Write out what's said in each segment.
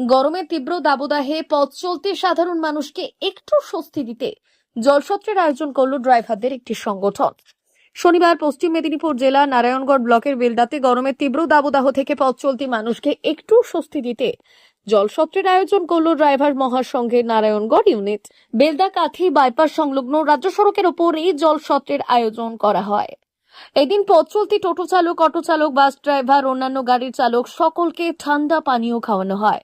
গরমের তীব্র দাবদাহে পথ চলতে সাধারণ মানুষকে একটু স্বস্তি দিতে জলসত্রের আয়োজন করল ড্রাইভারদের একটি সংগঠন। শনিবার পশ্চিম মেদিনীপুর জেলা নারায়ণগড় ব্লকের বেলদাতে গরমের তীব্র দাবদাহ থেকে পথ চলতি মানুষকে একটু স্বস্তি দিতে জলসত্রের আয়োজন করল ড্রাইভার মহাসংঘের নারায়ণগড় ইউনিট। বেলদা কাঠি বাইপাস সংলগ্ন রাজ্য সড়কের ওপর এই জলসত্রের আয়োজন করা হয়। এদিন পথ চলতি টোটো চালক, অটো চালক, বাস ড্রাইভার, অন্যান্য গাড়ির চালক সকলকে ঠান্ডা পানীয় খাওয়ানো হয়।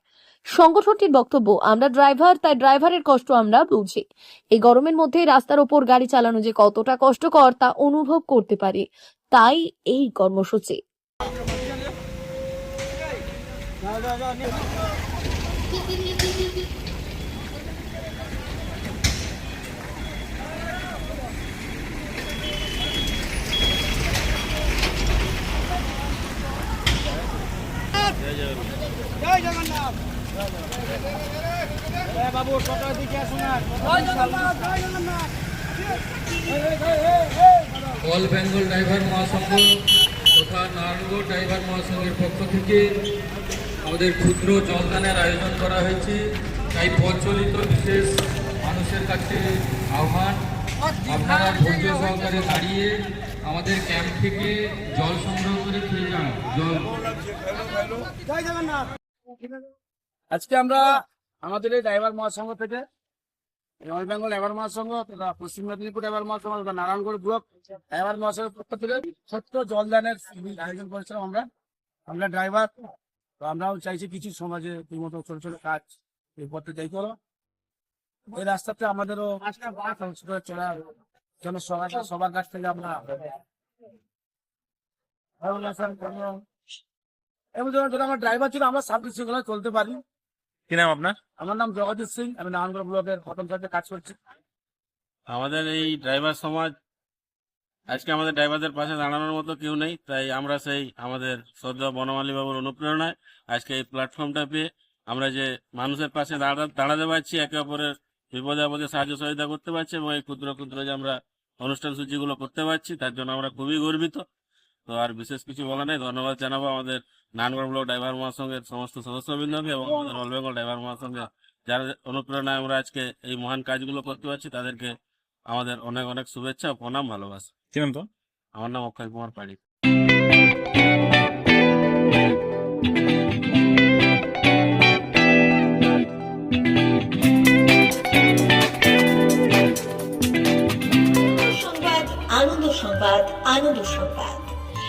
সংগঠনটির বক্তব্য, আমরা ড্রাইভার, তাই ড্রাইভারের কষ্ট আমরা বুঝি। এই গরমের মধ্যে রাস্তার ওপর গাড়ি চালানো যে কতটা কষ্টকর তা অনুভব করতে পারি, তাই এই কর্মসূচি। জয় জগন্নাথ। অল বেঙ্গল ড্রাইভার মহাসংঘ তথা নারায়ণগড় ড্রাইভার মহাসংঘের পক্ষ থেকে আমাদের ক্ষুদ্র জলদানের আয়োজন করা হয়েছে। তাই প্রচলিত বিশেষ মানুষের কাছে আহ্বান, আপনারা ধৈর্য সহকারে দাঁড়িয়ে আমাদের ক্যাম্প থেকে জল সংগ্রহ করে খেয়ে যান। জল। আজকে আমরা আমাদের এই ড্রাইভার মহাসংঘ থেকে অল বেঙ্গল ড্রাইভার মহাসংঘ তথা পশ্চিম মেদিনীপুর ড্রাইভার মহাসংঘ তথা নারায়ণগড় ব্লক ড্রাইভার মহাসংঘের পক্ষ থেকে ছোট্ট জলদানের আয়োজন করেছিলাম আমরা। আমরা ড্রাইভার, তো আমরাও চাইছি কিছু সমাজে এই মতো ছোট ছোট কাজ এই পথে যাই করো। এই রাস্তাতে আমাদেরও চলার জন্য সবার সবার কাছ থেকে আমরা এবং যখন আমার ড্রাইভার ছিল, আমরা সাব চলতে পারি। কি নাম আপনার? আমার নাম জগদীশ সিং আমি নারায়ণগড় ব্লকের প্রথম সাথে কাজ করছি। আমাদের এই ড্রাইভার সমাজ আজকে আমাদের ড্রাইভারদের পাশে দাঁড়ানোর মতো কেউ নেই তাই আমরা সেই আমাদের শ্রদ্ধা বনমালী বাবুর অনুপ্রেরণায় আজকে এই প্ল্যাটফর্মটা পেয়ে আমরা যে মানুষের পাশে দাঁড়া দাঁড়াতে পারছি একে অপরের বিপদে আপদে সাহায্য সহযোগিতা করতে পারছি এবং এই ক্ষুদ্র ক্ষুদ্র যে আমরা অনুষ্ঠান সূচিগুলো করতে পারছি তার জন্য আমরা খুবই গর্বিত। তো আর বিশেষ কিছু বলা নেই। ধন্যবাদ জানাব আমাদের নানগড় ব্লক ড্রাইভার মহাসংঘের সমস্ত সদস্যবৃন্দকে এবং আমাদের অল বেঙ্গল ড্রাইভার মহাসংঘে যারা অনুপ্রেরণায় আমরা আজকে এই মহান কাজগুলো করতে পারছি তাদেরকে আমাদের অনেক অনেক শুভেচ্ছা প্রণাম ভালোবাসা। চিনেন তো আমার নাম অক্ষয় কুমার পাড়ি।